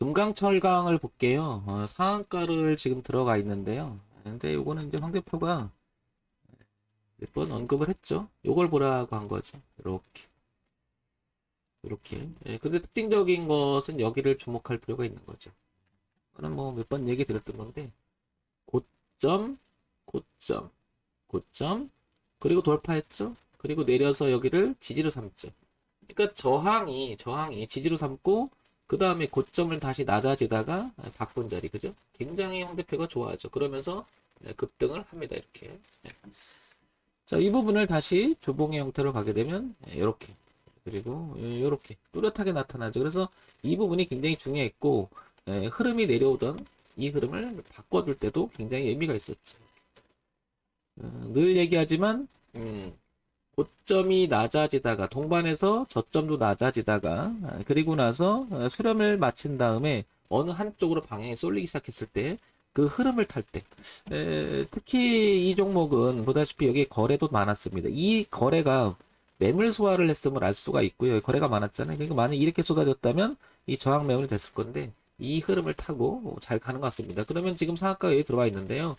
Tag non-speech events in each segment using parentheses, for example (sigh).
금강철강을 볼게요. 어, 상한가를 지금 들어가 있는데요. 근데 요거는 이제 황 대표가 몇 번 언급을 했죠. 요걸 보라고 한 거죠. 이렇게. 이렇게. 예, 근데 특징적인 것은 여기를 주목할 필요가 있는 거죠. 그는 뭐 몇 번 얘기 드렸던 건데, 고점, 고점, 고점, 그리고 돌파했죠. 그리고 내려서 여기를 지지로 삼죠. 그러니까 저항이, 저항이 지지로 삼고, 그 다음에 고점을 다시 낮아지다가 바꾼 자리, 그죠? 굉장히 황 대표가 좋아하죠. 그러면서 네, 급등을 합니다. 이렇게. 네. 자, 이 부분을 다시 조봉의 형태로 가게 되면 이렇게 그리고 이렇게 뚜렷하게 나타나죠. 그래서 이 부분이 굉장히 중요했고 에, 흐름이 내려오던 이 흐름을 바꿔줄 때도 굉장히 의미가 있었죠. 어, 늘 얘기하지만 음, 고점이 낮아지다가 동반해서 저점도 낮아지다가 아, 그리고 나서 어, 수렴을 마친 다음에 어느 한쪽으로 방향이 쏠리기 시작했을 때 그 흐름을 탈 때, 에, 특히 이 종목은 보다시피 여기 거래도 많았습니다. 이 거래가 매물 소화를 했음을 알 수가 있고요. 거래가 많았잖아요. 그러니까 만약 이렇게 쏟아졌다면 이 저항 매물이 됐을 건데 이 흐름을 타고 잘 가는 것 같습니다. 그러면 지금 상한가가 여기 들어와 있는데요.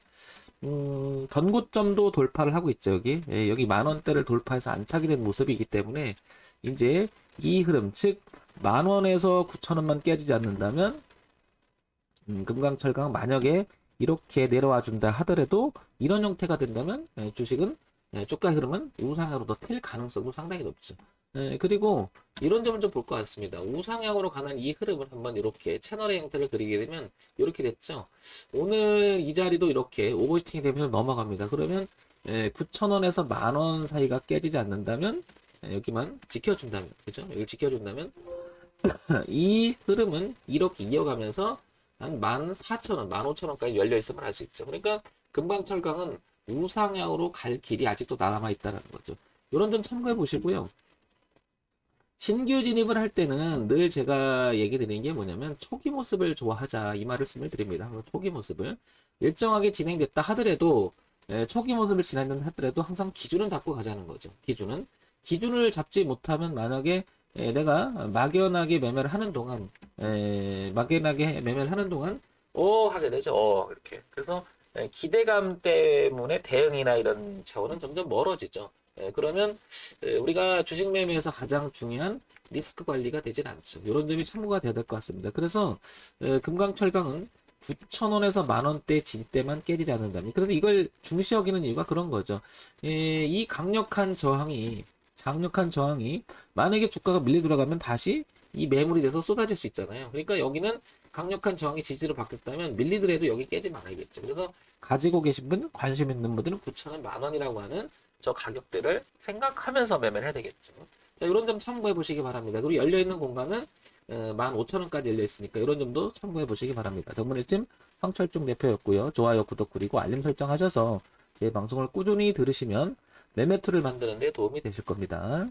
음, 전고점도 돌파를 하고 있죠, 여기. 예, 여기 만 원대를 돌파해서 안착이 된 모습이기 때문에 이제 이 흐름, 즉, 만 원에서 9천 원만 깨지지 않는다면 음, 금강철강 만약에 이렇게 내려와 준다 하더라도 이런 형태가 된다면 예, 주식은 예, 주가 흐름은 우상향으로 더튈 가능성도 상당히 높죠. 예, 그리고 이런 점을 좀 볼 것 같습니다. 우상향으로 가는 이 흐름을 한번 이렇게 채널의 형태를 그리게 되면 이렇게 됐죠. 오늘 이 자리도 이렇게 오버히팅이 되면서 넘어갑니다. 그러면 예, 9,000원에서 만원 사이가 깨지지 않는다면 예, 여기만 지켜준다면 그죠? 여기 지켜준다면 (clears throat) 이 흐름은 이렇게 이어가면서 한 14,000원, 15,000원까지 열려 있음을 알수 있죠. 그러니까 금방 철강은 우상향으로 갈 길이 아직도 남아 있다는 거죠. 이런 점 참고해 보시고요. 신규 진입을 할 때는 늘 제가 얘기 드리는 게 뭐냐면 초기 모습을 좋아하자 이 말씀을 드립니다. 초기 모습을 일정하게 진행됐다 하더라도 예, 초기 모습을 진행된다 하더라도 항상 기준은 잡고 가자는 거죠. 기준은 기준을 잡지 못하면 만약에 예, 내가 막연하게 매매를 하는 동안 예, 막연하게 매매를 하는 동안 어 하게 되죠. 어 이렇게 그래서 예, 기대감 때문에 대응이나 이런 차원은 점점 멀어지죠. 예, 그러면 예, 우리가 주식 매매에서 가장 중요한 리스크 관리가 되진 않죠. 이런 점이 참고가 돼야 될 것 같습니다. 그래서 예, 금강철강은 9,000원에서 만원대 진입대만 깨지지 않는다면 그래서 이걸 중시 여기는 이유가 그런 거죠. 예, 이 강력한 저항이 강력한 저항이 만약에 주가가 밀려 들어가면 다시 이 매물이 돼서 쏟아질 수 있잖아요. 그러니까 여기는 강력한 저항이 지지로 바뀌었다면 밀리더라도 여기 깨지 말아야겠죠. 그래서 가지고 계신 분, 관심 있는 분들은 9,000원, 만원이라고 하는 저 가격대를 생각하면서 매매를 해야 되겠죠. 자, 이런 점 참고해 보시기 바랍니다. 그리고 열려있는 공간은 15,000원까지 열려 있으니까 이런 점도 참고해 보시기 바랍니다. 전문일팀 황철중 대표였고요. 좋아요, 구독 그리고 알림 설정 하셔서 제 방송을 꾸준히 들으시면 매매 툴을 만드는 데 도움이 되실 겁니다.